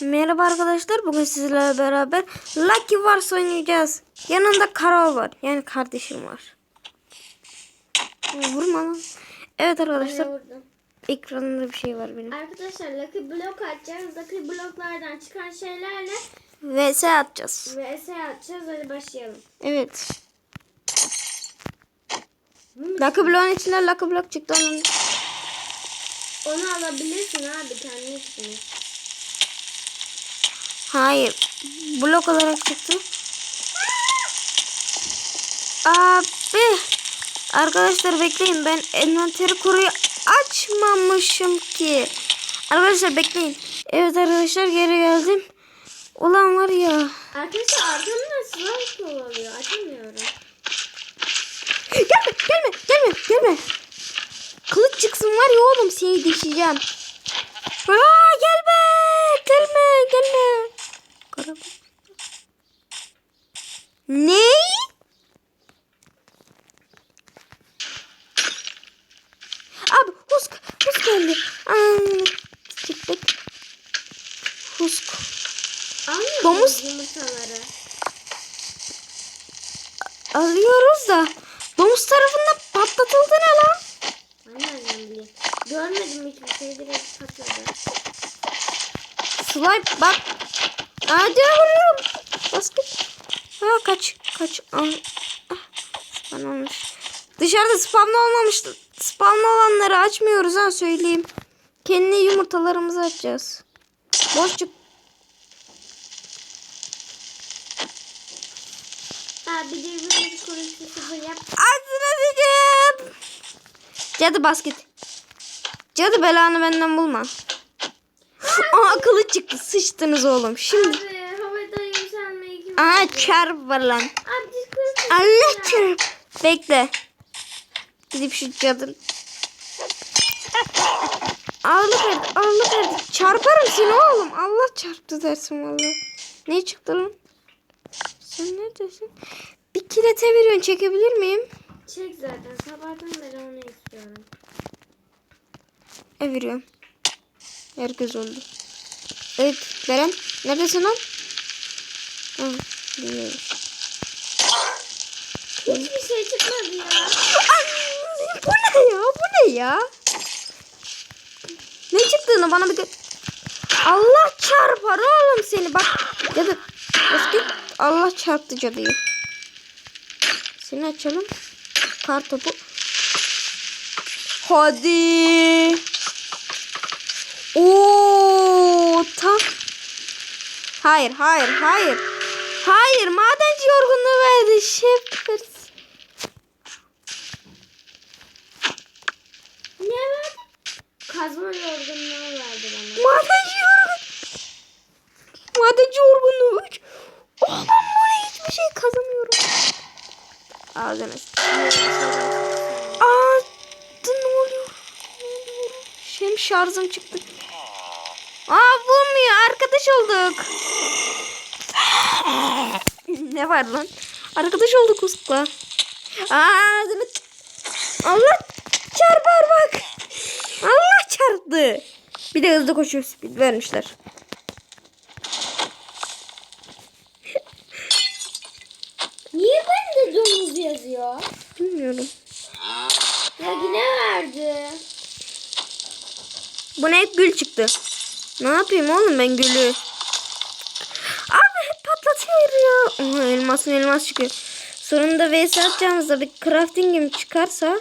Merhaba arkadaşlar. Bugün sizlerle beraber Lucky Wars oynayacağız. Yanında Karol var. Yani kardeşim var. Vurma lan. Evet arkadaşlar. Ekranında bir şey var benim. Arkadaşlar Lucky Block atacağız. Lucky Block'lardan çıkan şeylerle VS atacağız. vs atacağız. Hadi başlayalım. Evet. Lucky Block'un içinden Lucky Block çıktı. Onun... Onu alabilirsin abi kendi için. Hayır. Blok olarak çıktı. Abi. Arkadaşlar bekleyin. Ben envanteri kuruyu açmamışım ki. Arkadaşlar bekleyin. Evet arkadaşlar geri geldim. Ulan var ya. Arkadaşlar arkamdan silah kovalıyor. Açamıyorum. Gelme gelme gelme gelme. Kılıç çıksın var ya oğlum seni dişeceğim. Aa, gelme gelme gelme. Kara- Ne? Abi husk husk geldi. Aa, çıktık. Husk. Almıyor Domuz. yumurtaları? Alıyoruz da. Domuz tarafından patlatıldı ne lan? Nereden bileyim? Görmedim hiçbir şey direkt patladı. Slime bak. Hadi vuruyorum. Basket. Ha kaç kaç. Al. Ah, Spawn olmuş. Dışarıda spamlı olmamıştı. Spamlı olanları açmıyoruz ha söyleyeyim. Kendi yumurtalarımızı açacağız. Boşçuk. Abi birbirimizi koruyucu sıfır yap. Ağzına sıçayım. Cadı basket. Cadı belanı benden bulma. Aa kılıç çıktı. Sıçtınız oğlum. Şimdi. Abi havada yükselmeyi kim? Aa çarp var lan. Abi Allah çarp. Bekle. Gidip şu cadın. Ağırlık verdi. Ağırlık verdi. Çarparım seni oğlum. Allah çarptı dersin valla. Ne çıktı lan? Sen neredesin? Bir kilete veriyorsun. Çekebilir miyim? Çek zaten. Sabahtan beri onu istiyorum. E veriyorum. Herkes öldü. Evet Beren. Neredesin lan? Ha, bilmiyorum. Hiçbir şey çıkmadı ya. Ay, bu ne ya? Bu ne ya? Ne çıktığını bana bir gö- Allah çarpar oğlum seni bak. Cadı. Basket. Allah çarptı cadıyı. Seni açalım. Kar topu. Hadi. Oo, tam. Hayır, hayır, hayır. Hayır, madenci yorgunluğu verdi. Shepard. Ne verdi? Kazma yorgunluğu verdi bana. Madenci yorgun. Madenci yorgunluğu. üç. Oğlum buraya hiçbir şey kazanmıyorum. Ağzına oluyor? Hem şarjım çıktı. Aa vurmuyor. Arkadaş olduk. ne var lan? Arkadaş olduk Usk'la. Aa, ağzını... Allah çarpar bak. Allah çarptı. Bir de hızlı koşuyor speed vermişler. Niye bende domuz yazıyor? Bilmiyorum. Ya yine verdi. Bu ne gül çıktı. Ne yapayım oğlum ben gülü? Abi hep patlatıyor ya. Oha elmasın elmas çıkıyor. Sonunda vs atacağımızda bir crafting'im çıkarsa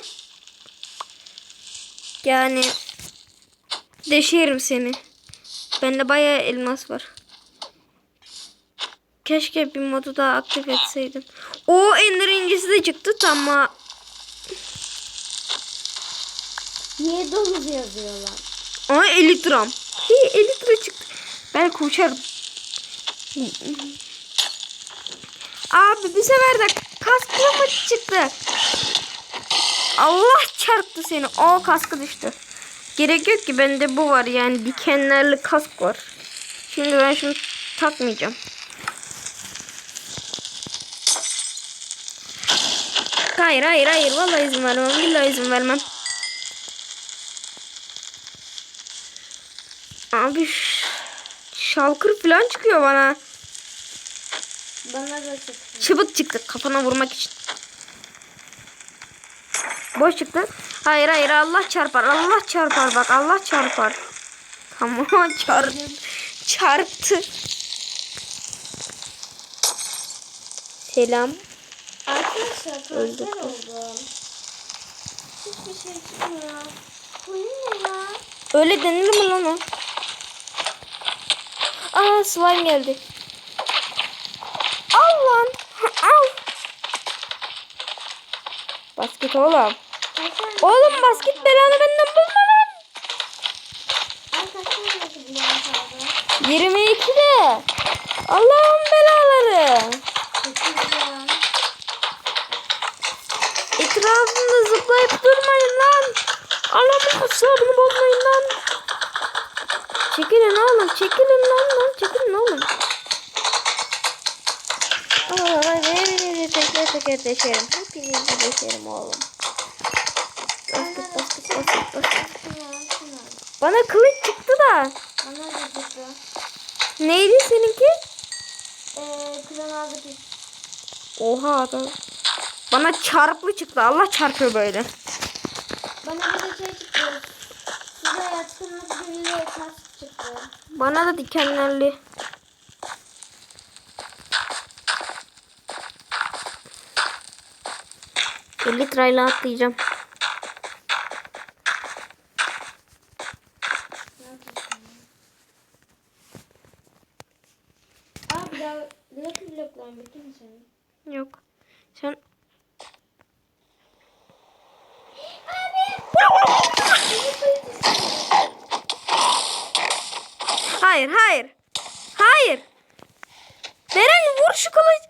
yani deşerim seni. Bende bayağı elmas var. Keşke bir modu daha aktif etseydim. O ender incisi de çıktı tamam. Niye domuz yazıyorlar? Aa 50 gram. Hey 50 lira çıktı. Belki uçarım. Abi bir sefer de kasklı mı çıktı? Allah çarptı seni. O kaskı düştü. Gerek yok ki bende bu var yani dikenlerli kask var. Şimdi ben şunu takmayacağım. Hayır hayır hayır vallahi izin vermem. Billahi izin vermem. Abi Şalkır falan çıkıyor bana. Bana da çıktı. Çıbık çıktı kafana vurmak için. Boş çıktı. Hayır hayır Allah çarpar. Allah çarpar bak Allah çarpar. Tamam çarp çarptı. Selam. Arkadaşlar kanser oldum. Hiçbir şey çıkmıyor. Bu ne ya? Öyle denilir mi lan o? Aa slime geldi. Al lan. Al. Basket oğlum. Oğlum basket belanı benden bulma lan. Arkadaşlar nasıl buluyorum kaldı? 22 de. Allah'ın belaları. Etrafında zıplayıp durmayın lan. Allah'ın hesabını bozmayın lan. Çekilin oğlum. Çekilin deşerim. Hepinizi deşerim oğlum. Basket basket basket basket. Bana kılıç çıktı da. Bana da çıktı. Neydi seninki? Ee, kırmızı Oha adam. Bana çarplı çıktı. Allah çarpıyor böyle. Bana bir şey çıktı. Size yatkınlık gibi taş çıktı. Bana da dikenlerli. Bir litrayla atlayacağım. Abi daha Lucky Block'lar bitti mi senin? Yok. Sen Hayır, hayır. Hayır. Beren vur şu kılıç.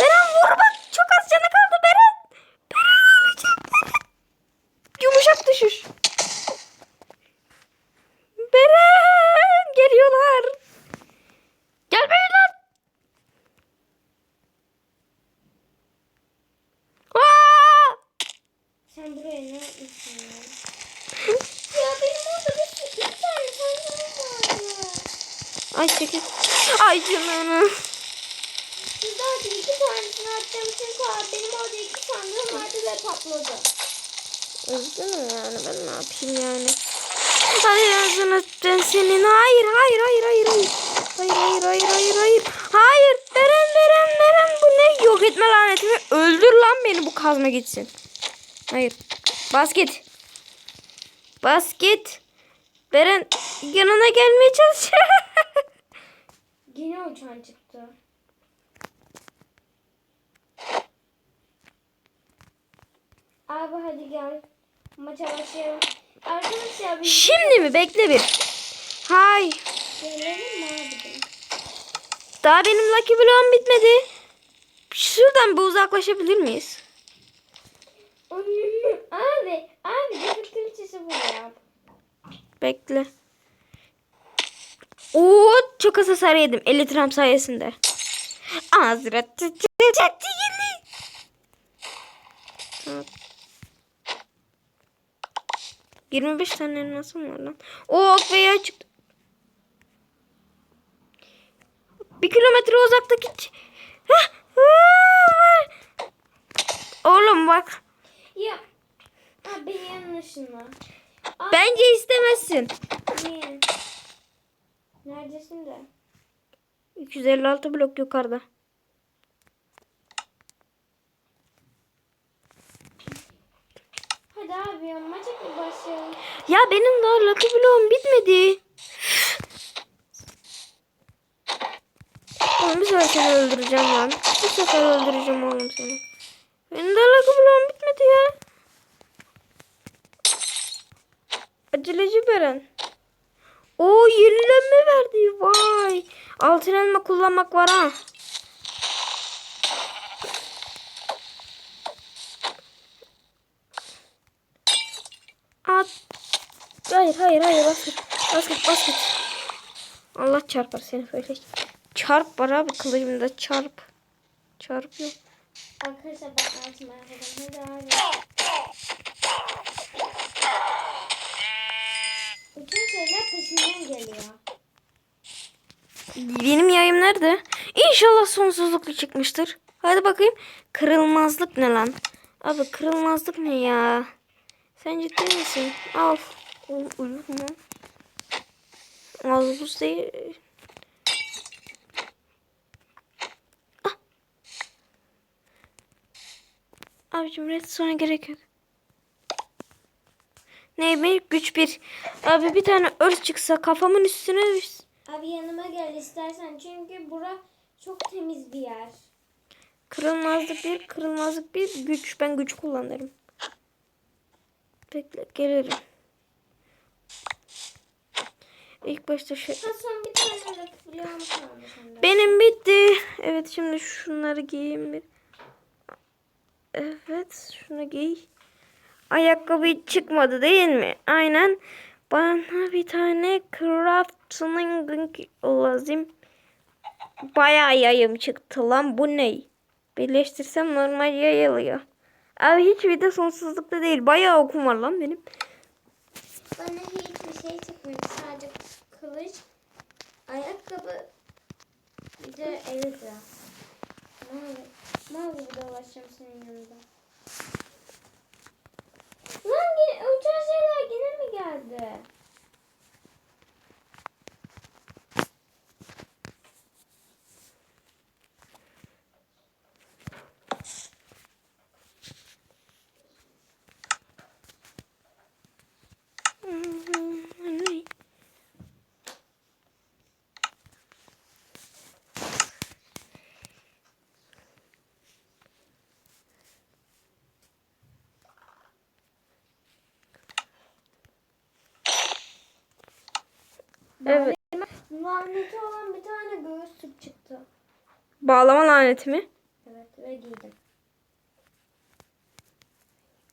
Beren vur bak. Çok az canı kaldı Beren. Beren öleceğim. Beren. Yumuşak düşüş. Beren geliyorlar. Gelmeyin lan. Aa! Sen buraya ne yapmışsın ya? ya benim orada bir, iki tane sanırım vardı. Ay çekil. Ay canım. Artık iki tanesini çünkü abi benim orada iki sandığım vardı ve patladı. Üzgünüm yani ben ne yapayım yani. Hadi ağzını ben senin. Hayır hayır hayır hayır hayır. Hayır hayır hayır hayır hayır. Hayır. Beren Beren Beren bu ne? Yok etme lanetimi. Öldür lan beni bu kazma gitsin. Hayır. Basket. Basket. Beren yanına gelmeye çalışıyor. Yine uçan çıktı. Abi hadi gel. Maça başlayalım. Arkadaşlar biz Şimdi mi? Bekle bir. Hay. gelelim mi abi? Daha benim Lucky Block'um bitmedi. Şuradan bir uzaklaşabilir miyiz? Abi, abi bir kraliçesi bu ya. Bekle. Oo çok az hasar yedim. 50 tram sayesinde. Azra tı tı tı tı yeni. Tamam. 25 tane elmasım var lan. Oo ok çıktı. Bir kilometre uzaktaki... Oğlum bak. Ya. Abi. Abi, Bence istemezsin. niye? Neredesin de? 256 blok yukarıda. Hadi abi ya maça bir başlayalım. Ya benim daha Lucky Block'um bitmedi. Oğlum bir sefer öldüreceğim lan. Bir sefer öldüreceğim oğlum seni. Benim daha Lucky Block'um bitmedi ya. Aceleci Beren. Oo yenilenme verdi. Vay. Altın elma kullanmak var ha. At. Hayır hayır hayır basket. Basket basket. Allah çarpar seni böyle. Çarp var abi kılıcımda çarp. Çarpıyor. Arkadaşlar ben altın yapalım. Hadi abi. Bütün şeyler peşinden geliyor. benim yayım nerede? İnşallah sonsuzluklu çıkmıştır. Hadi bakayım. Kırılmazlık ne lan? Abi kırılmazlık ne ya? Sen ciddi misin? Al. Oğlum uyur mu? Az buz değil. Ah. Abicim redstone'a gerek yok. Ne bir güç bir. Abi bir tane örs çıksa kafamın üstüne. Abi yanıma gel istersen çünkü bura çok temiz bir yer. Kırılmazlık bir, kırılmazlık bir güç. Ben güç kullanırım. Bekle gelirim. İlk başta şey... Ha son bir tane sende. Benim bitti. Evet şimdi şunları giyeyim bir. Evet şunu giy. Ayakkabı çıkmadı değil mi? Aynen. Bana bir tane crafting lazım. Bayağı yayım çıktı lan. Bu ne? Birleştirsem normal yayılıyor. Abi hiç video sonsuzlukta değil. Bayağı okum var lan benim. Bana hiçbir şey çıkmadı. Sadece kılıç, ayakkabı, bir de elbise. Mavi, mavi bir dolaşacağım senin yanında. Lan uçan şeyler yine mi geldi? Evet. Laneti olan bir tane göğüslük çıktı. Bağlama laneti mi? Evet ve giydim.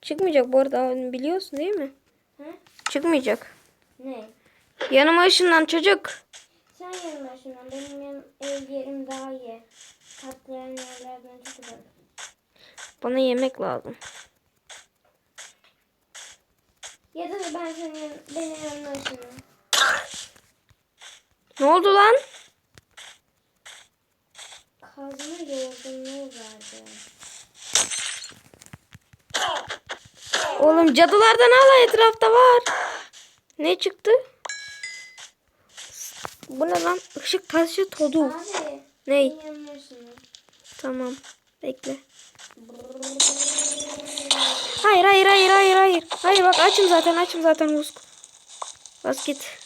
Çıkmayacak bu arada biliyorsun değil mi? He? Çıkmayacak. Ne? Yanıma ışınlan çocuk. Sen yanıma şundan. Benim yan, ev yerim daha iyi. Katlayan yerlerden çok uzak. Bana yemek lazım. Ya da ben senin benim yanıma ışınım. Ne oldu lan? Kazma yorgunluğu verdi. Oğlum cadılardan hala etrafta var. Ne çıktı? Bu ne lan? Işık taşı todu. Abi. Ney? Tamam. Bekle. Hayır hayır hayır hayır hayır. Hayır bak açım zaten açım zaten Husk. Bas git.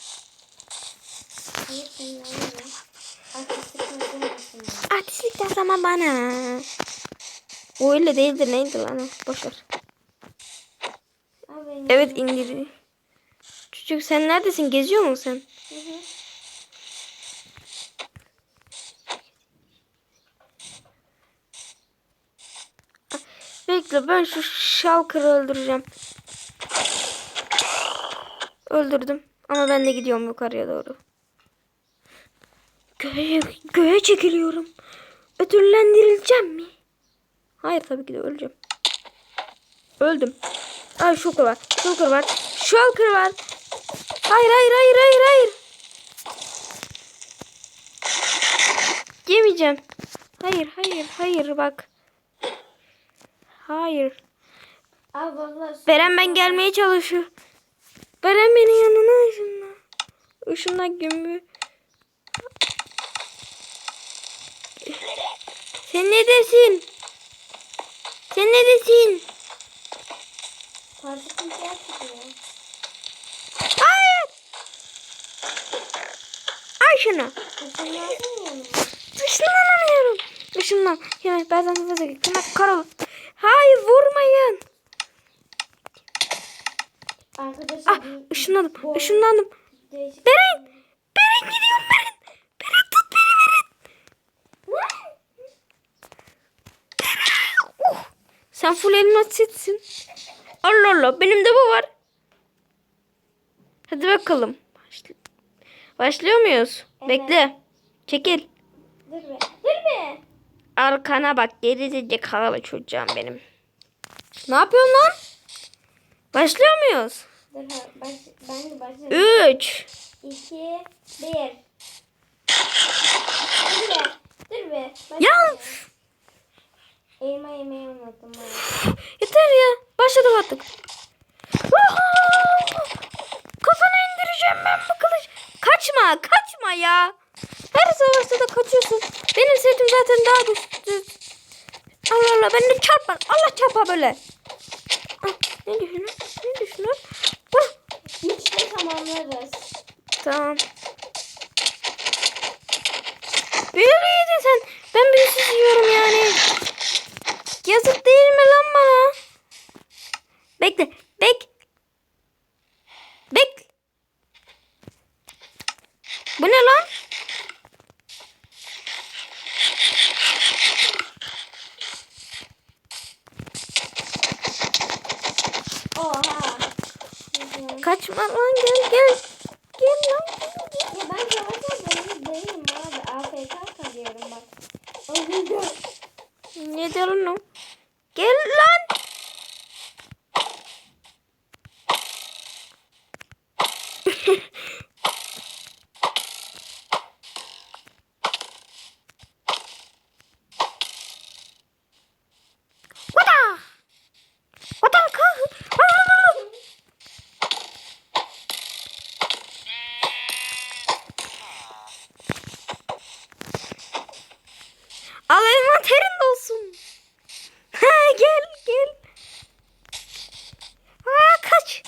Artistlik zaman bana. O öyle değildir neydi lan o? Boş ver. Abi benim Evet indir. Çocuk sen neredesin? Geziyor musun sen? Bekle ben şu şalkırı öldüreceğim. Öldürdüm. Ama ben de gidiyorum yukarıya doğru. Göğe, göğe çekiliyorum. Ödüllendirileceğim mi? Hayır tabii ki de öleceğim. Öldüm. Ay şokur var. Şokur var. Şokur var. Hayır hayır hayır hayır hayır. Yemeyeceğim. Hayır hayır hayır bak. Hayır. Abi Beren ben gelmeye çalışıyor. Beren beni yanına ışınla. Işınla gömü. Sen neredesin? Sen neredesin? parça kimseye çıkıyor. Hayır. Ay şunu. Işınlanamıyorum. Işınlan. Yani bazen alıyor. Kemal Karol. Hayır vurmayın. Arkadaşlar Ah bu Işınlandım. değişik- Beren. Beren gidiyorum. Beren Sen full elma setsin. Allah Allah benim de bu var. Hadi bakalım. Başlıyor muyuz? Evet. Bekle. Çekil. Dur be. Dur be. Arkana bak gerizecek hava çocuğum benim. Ne yapıyorsun lan? Başlıyor muyuz? Dur baş, ben de başlıyorum. 3 2 Dur be. Dur be. Başlayayım. Elma yemeyi unuttum ben. Yeter ya. Başladık artık. Kafana indireceğim ben bu kılıç. Kaçma, kaçma ya. Her savaşta da kaçıyorsun. Benim setim zaten daha güçlü. Allah Allah beni de çarpma. Allah çarpa böyle. Ah, ne düşünüyorsun? Ne düşünüyorsun? Vur. Üçte tamamlarız. Tamam. Böyle yedin sen. Ben büyüsüz yiyorum yani. Yazık değil mi lan bana? Bekle. Bek. Bek. Bu ne lan? Oha. Kaçma lan gel gel. Gel lan. Ya ben zaten böyle değilim abi. AFK kalıyorum bak. Ne diyorsun lan? Gel lan. Vada! Vada kalk. Al envanterin dolsun. Ha, gel gel. Aa, kaç.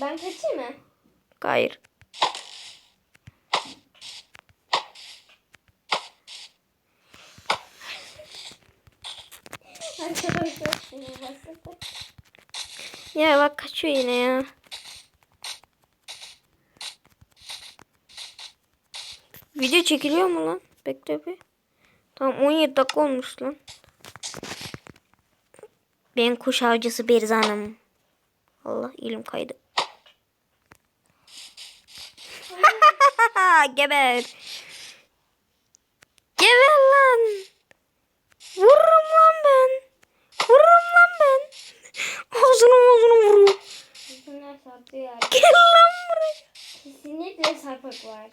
Ben kaçayım mı? Hayır. Arkadaşlar şimdi başladı. Ya bak kaçıyor yine ya. Video çekiliyor mu lan? Bekle bir. Tamam 17 dakika olmuş lan. Ben kuş avcısı Berzan'ım. Allah elim kaydı. Geber. Geber lan. Vururum lan ben. Vururum lan ben. Vururum. Bunlar saplıyor. Gel lan buraya. Kesinlikle sapık var.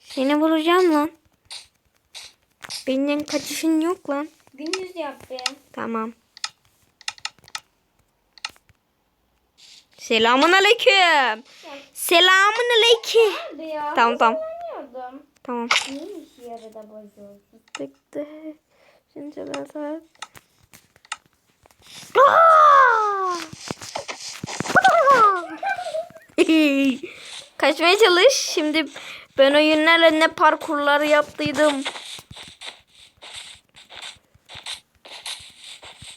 Seni bulacağım lan. Benden kaçışın yok lan. Gündüz yap be. Tamam. Selamun aleyküm. Selamun aleyküm. Tamam, tamam. Tamam. Neymiş yarıda bozuyorsun? Bekle. Şimdi ben saat. Kaçmaya çalış. Şimdi ben oyunlarla ne parkurlar yaptıydım.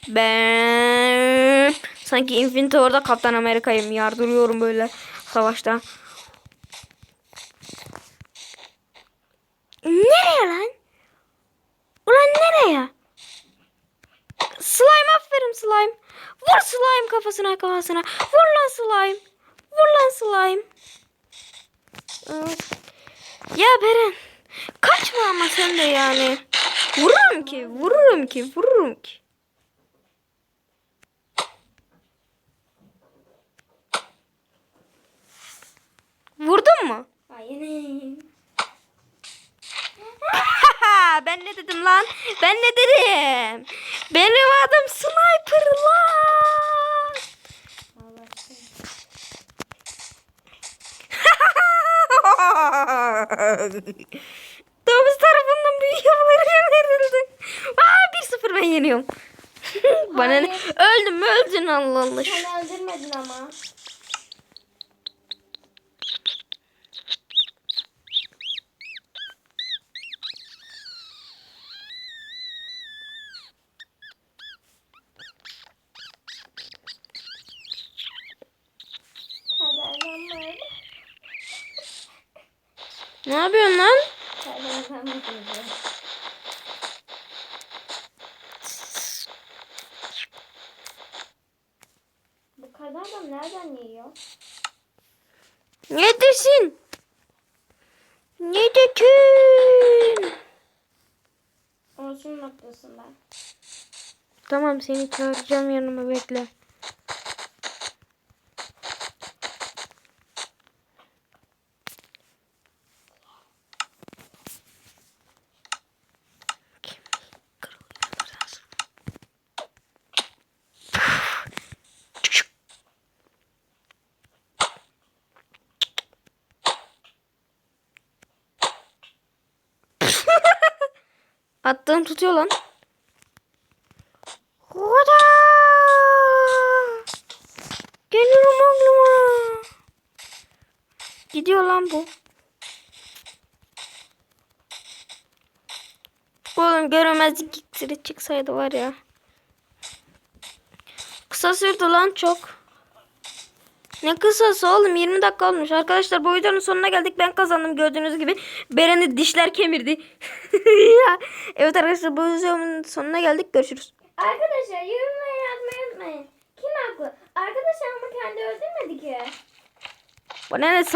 Ben sanki Infinity War'da Kaptan Amerika'yım. Yardırıyorum böyle savaşta. Nereye lan? Ulan nereye? Slime aferin slime. Vur slime kafasına kafasına. Vur lan slime. Vur lan slime. Ya Beren. Kaçma ama sen de yani. Vururum ki. Vururum ki. Vururum ki. Vurdun mu? Hayır. Ben ne dedim lan? Ben ne dedim? Benim adım Sniper lan. Domuz tarafından büyük yapıları verildi. Aa 1-0 ben yeniyorum. Bana ne? Öldüm mü öldün Allah Allah. Sen öldürmedin ama. Kaderden Ne yapıyorsun lan? Kaderden mi Kadar da nereden yiyor? Neredesin? Neredesin? Olsun noktasında. Tamam seni çağıracağım yanıma bekle. Attığım tutuyor lan. Hoda! Geliyorum aklıma. Gidiyor lan bu. Oğlum göremezlik iksiri çıksaydı var ya. Kısa sürdü lan çok. Ne kısası oğlum 20 dakika olmuş. Arkadaşlar bu videonun sonuna geldik. Ben kazandım gördüğünüz gibi. Beren'i dişler kemirdi. Ya. evet arkadaşlar bu videonun sonuna geldik. Görüşürüz. Arkadaşlar yorumlara yazmayı unutmayın. Kim haklı? Arkadaşlar ama kendi öldürmedi ki. Bana ne